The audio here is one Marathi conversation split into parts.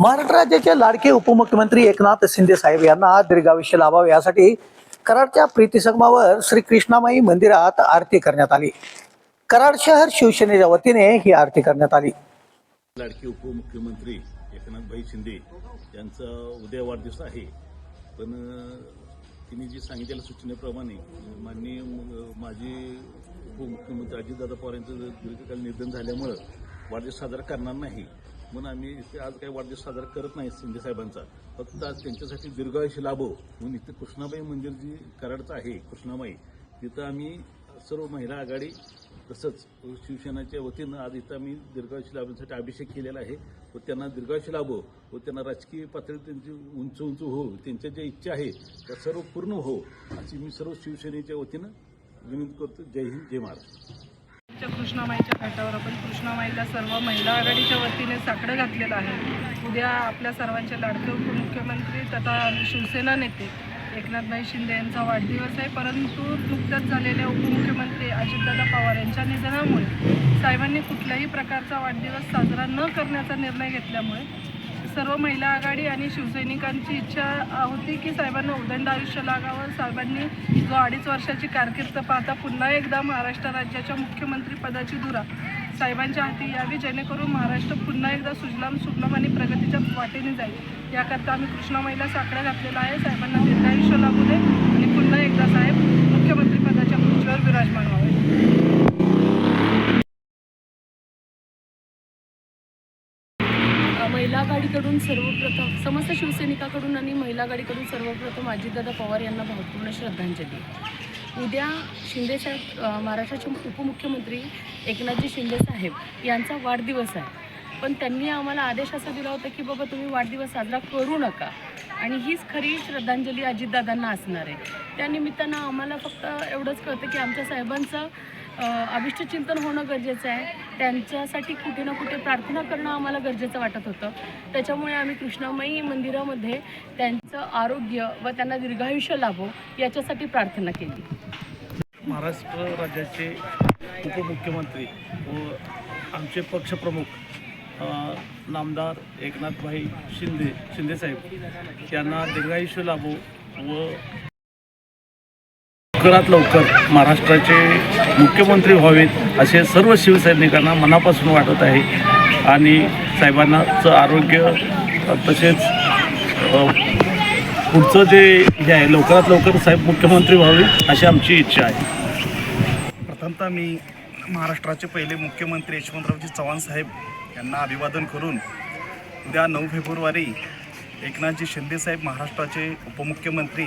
महाराष्ट्र राज्याचे लाडके उपमुख्यमंत्री एकनाथ शिंदे साहेब यांना दीर्घायुष्य लाभावे यासाठी कराडच्या प्रीतीसंगमावर श्री कृष्णामाई मंदिरात आरती करण्यात आली. कराड शहर शिवसेनेच्या वतीने ही आरती करण्यात आली. लाडके उपमुख्यमंत्री एकनाथभाई शिंदे यांचा उद्या वाढदिवस आहे. पण तिने जी सांगितलेल्या सूचनेप्रमाणे माननीय माजी उपमुख्यमंत्री अजितदादा पवार यांचं दीर्घकालीन निधन झाल्यामुळं वाढदिवस साजरा करणार नाही. म्हणून आम्ही इथे आज काही वाढदिवस साजरा करत नाही शिंदे साहेबांचा. फक्त आज त्यांच्यासाठी दीर्घायुष्य लाभो म्हणून इथे कृष्णाबाई मंदिर जी कराडचं आहे कृष्णाबाई. तिथं आम्ही सर्व महिला आघाडी तसंच शिवसेनाच्या वतीनं आज इथं आम्ही दीर्घायुष्य लाभण्यासाठी अभिषेक केलेला आहे व त्यांना दीर्घायुष्य लाभो व त्यांना राजकीय पातळी त्यांची उंच उंच हो त्यांच्या ज्या इच्छा आहे त्या सर्व पूर्ण हो अशी मी सर्व शिवसेनेच्या वतीनं विनंती करतो. जय हिंद जय महाराष्ट्र. च्या कृष्णामाईच्या घाटावर आपण कृष्णामाईला सर्व महिला आघाडीच्या वतीने साकडं घातलेलं आहे. उद्या आपल्या सर्वांचे लाडके उपमुख्यमंत्री तथा शिवसेना नेते एकनाथभाई शिंदे यांचा वाढदिवस आहे. परंतु नुकत्याच झालेल्या उपमुख्यमंत्री अजितदादा पवार यांच्या निधनामुळे साहेबांनी कुठल्याही प्रकारचा वाढदिवस साजरा न करण्याचा निर्णय घेतल्यामुळे सर्व महिला आघाडी आणि शिवसैनिकांची इच्छा होती की साहेबांना उदंड आयुष्य लागावं. साहेबांनी जो अडीच वर्षाची कारकीर्द पाहता पुन्हा एकदा महाराष्ट्र राज्याच्या मुख्यमंत्री पदाची धुरा साहेबांच्या हाती यावी जेणेकरून महाराष्ट्र पुन्हा एकदा सुजलाम सुफलाम आणि प्रगतीच्या वाटेने जाईल. याकरता आम्ही कृष्णा महिला साकडं घातलेला आहे. साहेबांना दीर्घायुष्य लागू दे आणि पुन्हा एकदा साहेब मुख्यमंत्री पदाच्या खुर्चीवर विराजमान व्हावे अ, महिला आघाडीकडून सर्वप्रथम समस्त शिवसैनिकाकडून आणि महिला आघाडीकडून सर्वप्रथम अजितदादा पवार यांना भावपूर्ण श्रद्धांजली. उद्या शिंदेसाहेब महाराष्ट्राचे उपमुख्यमंत्री एकनाथजी शिंदेसाहेब यांचा वाढदिवस आहे. पण त्यांनी आम्हाला आदेश असा दिला होता की बाबा तुम्ही वाढदिवस साजरा करू नका. आणि हीच खरी श्रद्धांजली अजितदादांना असणार आहे. त्यानिमित्तानं आम्हाला फक्त एवढंच कळतं की आमच्या साहेबांचं अभिष्टचिंतन होणं गरजेचं आहे. त्यांच्यासाठी कुठे ना कुठे प्रार्थना करणं आम्हाला गरजेचं वाटत होतं. त्याच्यामुळे आम्ही कृष्णामाई मंदिरामध्ये त्यांचं आरोग्य व त्यांना दीर्घायुष्य लाभो याच्यासाठी प्रार्थना केली. महाराष्ट्र राज्याचे उपमुख्यमंत्री व आमचे पक्षप्रमुख नामदार एकनाथभाई शिंदे शिंदेसाहेब यांना दीर्घायुष्य लाभो व लवकरात लवकर महाराष्ट्राचे मुख्यमंत्री व्हावेत असे सर्व शिवसैनिकांना मनापासून वाटत आहे. आणि साहेबांनाचं आरोग्य तसेच पुढचं जे हे आहे लवकरात लवकर साहेब मुख्यमंत्री व्हावे अशी आमची इच्छा आहे. प्रथमतः मी महाराष्ट्राचे पहिले मुख्यमंत्री यशवंतरावजी चव्हाण साहेब यांना अभिवादन करून उद्या नऊ फेब्रुवारी एकनाथजी शिंदेसाहेब महाराष्ट्राचे उपमुख्यमंत्री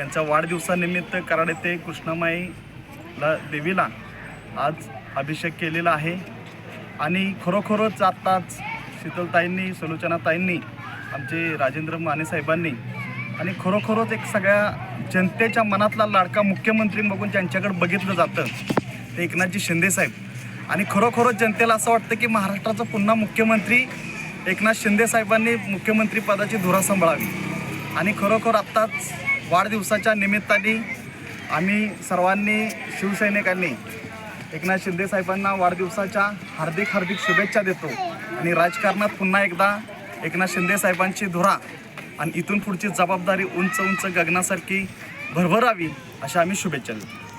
यांच्या वाढदिवसानिमित्त कराड येथे कृष्णमाईला देवीला आज अभिषेक केलेला आहे. आणि खरोखरच आत्ताच शीतलताईंनी सलोचनाताईंनी आमचे राजेंद्र मानेसाहेबांनी आणि खरोखरच एक सगळ्या जनतेच्या मनातला लाडका मुख्यमंत्री बघून ज्यांच्याकडे बघितलं जातं ते एकनाथजी शिंदे साहेब. आणि खरोखरच जनतेला असं वाटतं की महाराष्ट्राचा पुन्हा मुख्यमंत्री एकनाथ शिंदेसाहेबांनी मुख्यमंत्रीपदाची धुरा सांभाळावी. आणि खरोखर आत्ताच वाढदिवसाच्या निमित्ताने आम्ही सर्वांनी शिवसैनिकांनी एकनाथ शिंदे साहेबांना वाढदिवसाच्या हार्दिक हार्दिक शुभेच्छा देतो. आणि राजकारणात पुन्हा एकदा एकनाथ शिंदे साहेबांची धुरा आणि इथून पुढची जबाबदारी उंच उंच गगनासारखी भरभरावी अशा आम्ही शुभेच्छा देतो.